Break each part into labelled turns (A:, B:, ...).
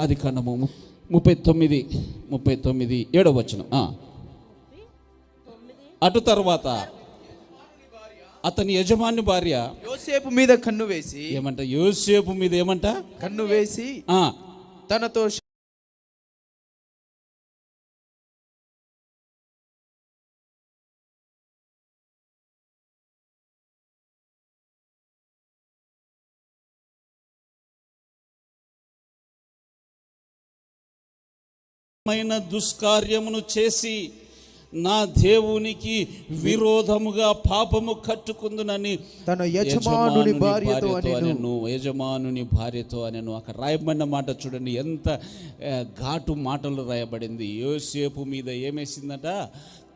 A: ఆది కాండము ముప్పై తొమ్మిది ముప్పై తొమ్మిది ఏడవ వచనం. ఆ. అటు తర్వాత అతని యజమాని భార్య
B: యోసేపు మీద కన్ను వేసి
A: ఏమంట? యోసేపు మీద ఏమంట?
B: కన్ను వేసి తనతో
A: మైన దుష్కార్యమును చేసి నా దేవునికి విరోధముగా పాపము కట్టుకుందునని
B: తన యజమానుని భార్యతో అనెను.
A: యజమానుని భార్యతో అనెను. అక్కడ రాయబడిన మాట చూడండి. ఎంత ఘాటు మాటలు రాయబడింది. యోసేపు మీద ఏమేసిందట?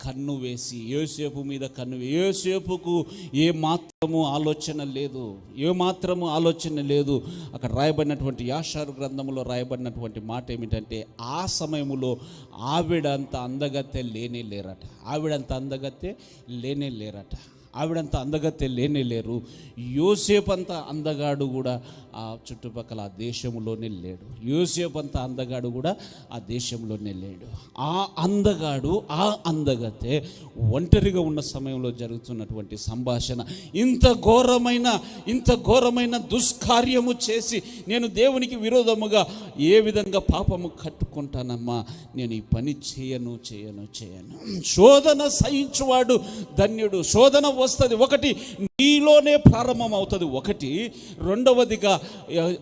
A: కన్ను వేసి ఏసేపు మీద కన్ను ఏసేపుకు ఏ మాత్రము ఆలోచన లేదు ఏ మాత్రము ఆలోచన లేదు. అక్కడ రాయబడినటువంటి యాషారు గ్రంథంలో రాయబడినటువంటి మాట ఏమిటంటే ఆ సమయములో ఆవిడంత అందగత్తె లేనే లేరట. ఆవిడంత అందగత్తె లేనే లేరట. ఆవిడంత అందగత్తె లేనే లేరు. యోసేపు అంత అందగాడు కూడా ఆ చుట్టుపక్కల ఆ దేశంలోనే లేడు. యోసేపు అంత అందగాడు కూడా ఆ దేశంలోనే లేడు. ఆ అందగాడు ఆ అందగత్తె ఒంటరిగా ఉన్న సమయంలో జరుగుతున్నటువంటి సంభాషణ ఇంత ఘోరమైన ఇంత ఘోరమైన దుష్కార్యము చేసి నేను దేవునికి విరోధముగా ఏ విధంగా పాపము కట్టుకుంటానమ్మా? నేను ఈ పని చేయను చేయను చేయను. శోధన సహించువాడు ధన్యుడు. శోధన వస్తుంది. ఒకటి నీలోనే ప్రారంభం అవుతుంది ఒకటి రెండవదిగా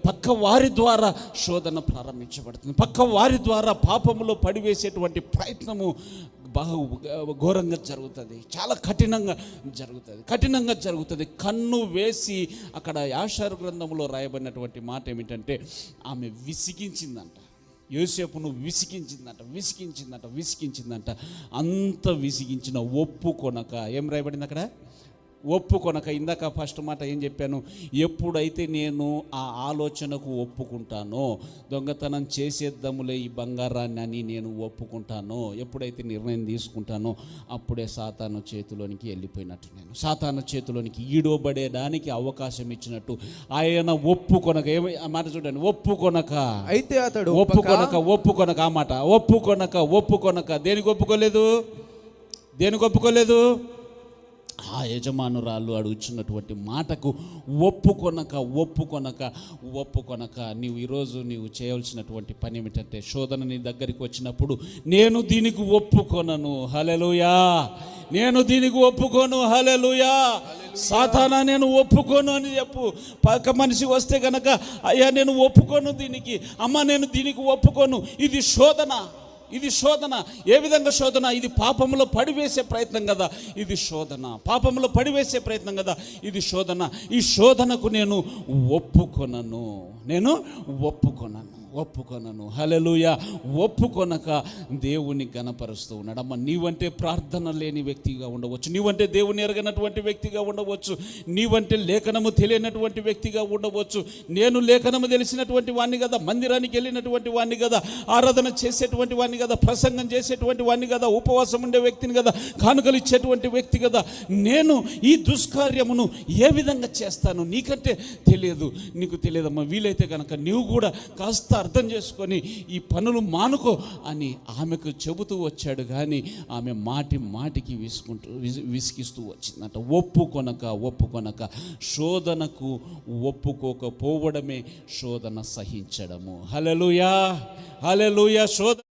A: పక్క వారి ద్వారా శోధన ప్రారంభించబడుతుంది. పక్క వారి ద్వారా పాపములో పడివేసేటువంటి ప్రయత్నము బాగా ఘోరంగా జరుగుతుంది. చాలా కఠినంగా జరుగుతుంది. కఠినంగా జరుగుతుంది. కన్ను వేసి అక్కడ యాషారు గ్రంథంలో రాయబడినటువంటి మాట ఏమిటంటే ఆమె విసిగించిందంట. యోసేపును విసిగించిందంట విసిగించిందంట విసిగించిందంట. అంత విసిగించిన ఒప్పుకొనక ఏం రాయబడింది అక్కడ? ఒప్పుకొనక ఇందాక ఫస్ట్ మాట ఏం చెప్పాను? ఎప్పుడైతే నేను ఆ ఆలోచనకు ఒప్పుకుంటానో దొంగతనం చేసేద్దాములే ఈ బంగారాన్ని అని నేను ఒప్పుకుంటానో ఎప్పుడైతే నిర్ణయం తీసుకుంటానో అప్పుడే సాతాను చేతిలోనికి వెళ్ళిపోయినట్టు నేను. సాతాను చేతిలోనికి ఈడోబడేదానికి అవకాశం ఇచ్చినట్టు ఆయన ఒప్పుకొనక ఏమి మాట చూడండి. ఒప్పుకొనక.
B: అయితే అతడు
A: ఒప్పుకొనక ఒప్పుకొనక ఆ మాట. ఒప్పుకొనక ఒప్పుకొనక. దేనికి ఒప్పుకోలేదు? దేనికి ఒప్పుకోలేదు? ఆ యజమానురాలు అడుగుచున్నటువంటి మాటకు ఒప్పుకొనక ఒప్పుకొనక ఒప్పుకొనక నీవు ఈరోజు నీవు చేయవలసినటువంటి పని ఏమిటంటే శోధన నీ దగ్గరికి వచ్చినప్పుడు నేను దీనికి ఒప్పుకొనను. హలెలుయా నేను దీనికి ఒప్పుకోను. హలెలుయా సాతానా నేను ఒప్పుకోను అని చెప్పు. పక్క మనిషి వస్తే కనుక అయ్యా నేను ఒప్పుకోను దీనికి. అమ్మ నేను దీనికి ఒప్పుకోను. ఇది శోధన. ఇది శోధన. ఏ విధంగా శోధన? ఇది పాపంలో పడివేసే ప్రయత్నం కదా. ఇది శోధన. పాపంలో పడివేసే ప్రయత్నం కదా. ఇది శోధన. ఈ శోధనకు నేను ఒప్పుకొనను. నేను ఒప్పుకొనను. ఒప్పుకొనను. హలలుయ ఒప్పుకొనక దేవుని గణపరుస్తూ ఉన్నాడు. అమ్మ నీవంటే ప్రార్థన లేని వ్యక్తిగా ఉండవచ్చు. నీవంటే దేవుని ఎరగనటువంటి వ్యక్తిగా ఉండవచ్చు. నీవంటే లేఖనము తెలియనటువంటి వ్యక్తిగా ఉండవచ్చు. నేను లేఖనము తెలిసినటువంటి వాడిని కదా మందిరానికి వెళ్ళినటువంటి వాడిని కదా ఆరాధన చేసేటువంటి వాడిని కదా ప్రసంగం చేసేటువంటి వాడిని కదా ఉపవాసం ఉండే వ్యక్తిని కదా కానుకలు ఇచ్చేటువంటి వ్యక్తి కదా. నేను ఈ దుష్కార్యమును ఏ విధంగా చేస్తాను నీకంటే తెలియదు. నీకు తెలియదమ్మా వీలైతే కనుక నీవు కూడా కాస్త అర్థం చేసుకొని ఈ పనులు మానుకో అని ఆమెకు చెబుతూ వచ్చాడు. కానీ ఆమె మాటి మాటికి విసుకుంటూ విసిగిస్తూ వచ్చిందంట. ఒప్పుకొనక ఒప్పుకొనక శోధనకు ఒప్పుకోకపోవడమే శోధన సహించడము. హలలుయా హలలుయా శోధన